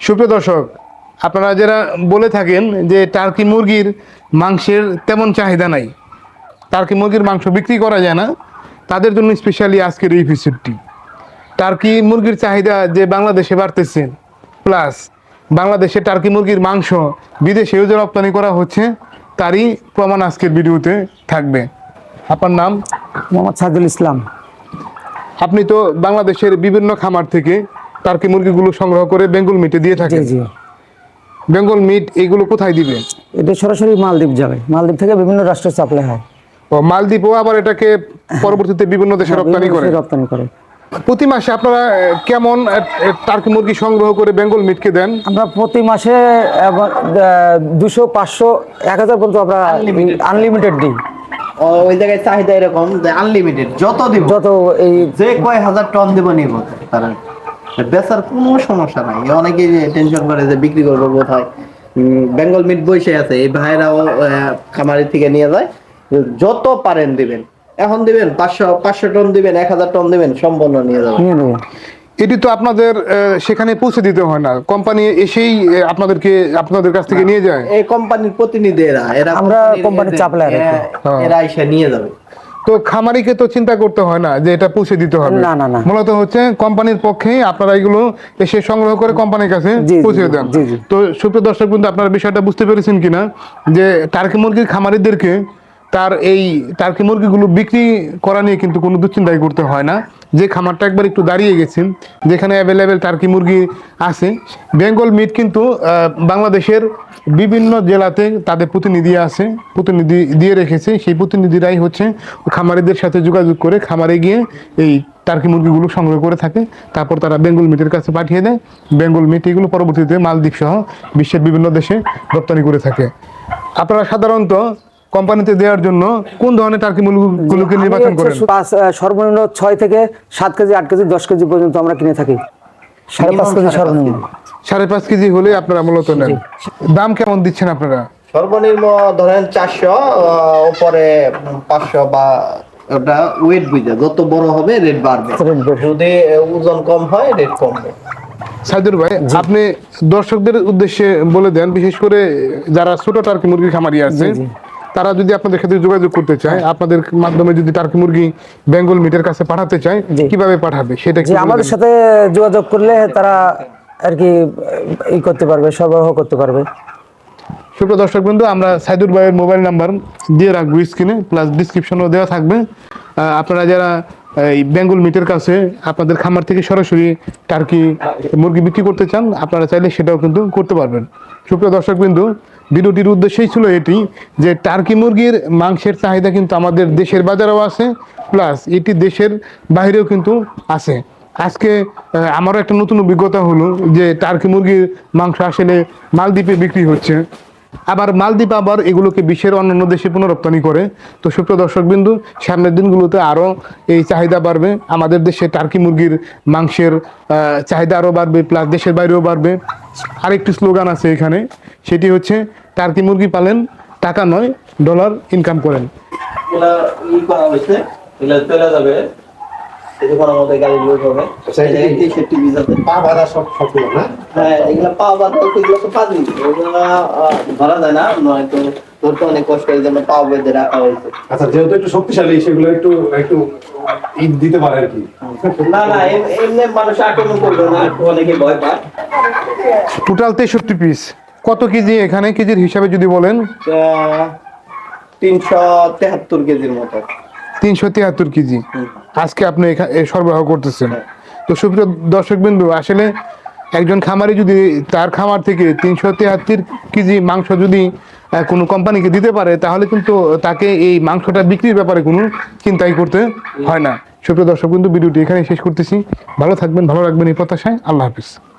সুপ্রিয় দর্শক আপনারা যারা বলে থাকেন যে টার্কি মুরগির মাংসের তেমন চাহিদা নাই টার্কি মুরগির মাংস বিক্রি করা যায় না তাদের জন্য স্পেশালি আজকের এই এপিসোডটি টার্কি মুরগির চাহিদা যে বাংলাদেশে বাড়তেছে প্লাস বাংলাদেশে টার্কি মুরগির মাংস বিদেশেও যে রপ্তানি করা হচ্ছে তারই প্রমাণ আজকের ভিডিওতে থাকবে। আপনার নাম? মোহাম্মদ সাইদুল ইসলাম। আপনি তো বাংলাদেশের বিভিন্ন খামার থেকে টার্কি মুরগিগুলো সংগ্রহ করে বেঙ্গল মিটে দিয়ে জি বেঙ্গল মিট এইগুলো কোথায় দিবে? এটা সরাসরি মালদ্বীপ যাবে। মালদ্বীপ থেকে বিভিন্ন রাষ্ট্রে সাপ্লাই হয়। ও মালদ্বীপও আবার এটাকে পরবর্তীতে বিভিন্ন দেশে রপ্তানি করে। রপ্তানি করে। প্রতি মাসে আপনারা কেমন টার্কি মুরগি সংগ্রহ করে বেঙ্গল মিটকে দেন? আমরা প্রতি মাসে দুশো পাঁচশো এক হাজার পর্যন্ত আমরা আনলিমিটেড দিই। ওই জায়গায় চাহিদা এরকম আনলিমিটেড যত দিব। যত এই যে কয় হাজার টন দিব নিব তারা। বেচার কোনো সমস্যা নাই। অনেকে টেনশন করে যে বিক্রি করব কোথায়? বেঙ্গল মিট বসে আছে এই ভাইরাও খামারি থেকে নিয়ে যায়। যত পারেন দিবেন। এখন দিবেন পাঁচশো পাঁচশো টন দিবেন এক হাজার টন দিবেন সম্পূর্ণ নিয়ে যাবেন। এটি তো আপনাদের আহ, সেখানে পৌঁছে দিতে হয় না। কোম্পানি এসেই আপনাদেরকে আপনাদের কাছ থেকে নিয়ে যায়? এই কোম্পানির প্রতিনিধি এরা এরা আমরা কোম্পানির agent, চাপলায় এরা- এরা এসে নিয়ে যাবে। তো খামারিকে তো চিন্তা করতে হয় না যে এটা পুষে দিতে হবে না, না, না। মূলত হচ্ছে কোম্পানির পক্ষে আপনারা এগুলো এসে সংগ্রহ করে কোম্পানির কাছে পুষে পৌঁছে দেন। তো সুপ্রিয় দর্শক কিন্তু আপনারা বিষয়টা বুঝতে পেরেছেন কিনা যে টার্কি মুরগির খামারিদেরকে তার এই টার্কি মুরগিগুলো বিক্রি করা নিয়ে কিন্তু কোনো দুশ্চিন্তাই করতে হয় না। যে খামারটা একবার একটু দাঁড়িয়ে গেছেন যেখানে অ্যাভেলেবেল টার্কি মুরগি আছে। বেঙ্গল মিট কিন্তু বাংলাদেশের বিভিন্ন জেলাতে তাদের প্রতিনিধি আছে, প্রতিনিধি দিয়ে রেখেছে। সেই প্রতিনিধিরাই হচ্ছে খামারিদের সাথে যোগাযোগ করে খামারে গিয়ে এই টার্কি মুরগিগুলো সংগ্রহ করে থাকে। তারপর তারা বেঙ্গল মিটের কাছে পাঠিয়ে দেয়। বেঙ্গল মিট এগুলো পরবর্তীতে মালদ্বীপ সহ বিশ্বের বিভিন্ন দেশে রপ্তানি করে থাকে। আপনারা সাধারণত কোম্পানিতে দেওয়ার জন্য কোন ধরনের টার্কি মুরগিগুলোকে নির্বাচন করেন? পাঁচ- সর্বনিম্ন ছয় থেকে সাত কেজি আট কেজি দশ কেজি পর্যন্ত আমরা কিনে থাকি। সাড়ে পাঁচ কেজি সর্বনিম্ন। সাড়ে পাঁচ কেজি হলে আপনারা মূলত নেন। দাম কেমন দিচ্ছেন আপনারা? সর্বনিম্ন ধরেন চারশো উপরে পাঁচশো বা ওটা ওয়েট বুঝে যত বড় হবে রেট বাড়বে। যদি ওজন কম হয় রেট কমবে। সাইদুর ভাই আপনি দর্শকদের উদ্দেশ্যে বলে দেন বিশেষ করে যারা ছোট টার্কি মুরগি খামারি আছে। তারা যদি আপনাদের সাথে যোগাযোগ করতে চায় আপনাদের মাধ্যমে যদি টার্কি মুরগি বেঙ্গল মিটের কাছে পাঠাতে চায় কীভাবে পাঠাবে? সেটা বলে আমাদের সাথে যোগাযোগ করলে তারা আর কি ই করতে পারবে সরবরাহ করতে পারবে। সুপ্রিয় দর্শক বন্ধু আমরা সাইদুর ভাইয়ের মোবাইল নাম্বার দিয়ে রাখব স্ক্রিনে প্লাস ডিসক্রিপশনও দেওয়া থাকবে। আপনারা যারা এই বেঙ্গল মিটের কাছে আপনাদের খামার থেকে সরাসরি টার্কি মুরগি বিক্রি করতে চান আপনারা চাইলে সেটাও কিন্তু করতে পারবেন। সুপ্রিয় দর্শক বিন্দু ভিডিওটির উদ্দেশ্যই ছিল এটি, যে টার্কি মুরগির মাংসের চাহিদা কিন্তু আমাদের দেশের বাজারেও আছে, প্লাস এটি দেশের বাইরেও কিন্তু আছে। আজকে আমারও একটা নতুন অভিজ্ঞতা হলো যে টার্কি মুরগির মাংস আসলে মালদ্বীপে বিক্রি হচ্ছে। আবার মালদ্বীপ আবার এগুলোকে বিশ্বের অন্যান্য দেশে পুনরপ্তানি করে। তো সুপ্রিয় দর্শক বিন্দু, সামনের দিনগুলোতে আরও এই চাহিদা বাড়বে। আমাদের দেশে টার্কি মুরগির মাংসের চাহিদা আরও বাড়বে প্লাস দেশের বাইরেও বাড়বে। আরেকটি স্লোগান আছে এখানে, সেটি হচ্ছে, টার্কি মুরগি পালেন, টাকা নয় ডলার ইনকাম করেন। করা হয়েছে যাবে। কিছুক্ষণ আমাদের গাড়ি লোড হবে। এই সেফটি ভিসাতে পা বাঁধা সব সবগুলো না? হ্যাঁ এগুলা পা বাঁধা এগুলো তো পাঁচ মিনিট এগুলা ধরা যায় না নয়তো ধরতে অনেক কষ্ট এই জন্য পা বেঁধে রাখা হয়েছে। আচ্ছা যেহেতু একটু শক্তিশালী সেগুলো একটু একটু ঈদ দিতে পারে আর কি। না না এমনি মানুষ আক্রমণ করবে না অনেকে ভয় পায়। টোটাল তেষট্টি পিস কত কেজি এখানে কেজির হিসাবে যদি বলেন? আহ, তিনশো তেহাত্তর কেজির মতো। তিনশো তিয়াত্তর কেজি। আজকে আপনি এখা- এ সরবরাহ করতেছেন। তো সুপ্রিয় দর্শক বিন্দু আসলে একজন খামারি যদি তার খামার থেকে তিনশো তিয়াত্তর কেজি মাংস যদি কোনো কোম্পানিকে দিতে পারে, তাহলে কিন্তু তাকে এই মাংসটা বিক্রির ব্যাপারে কোনো চিন্তাই করতে হয় না। সুপ্রিয় দর্শক বিন্দু ভিডিওটি এখানে শেষ করতেছি। ভালো থাকবেন, ভালো রাখবেন এই প্রত্যাশায়। আল্লাহ হাফিজ।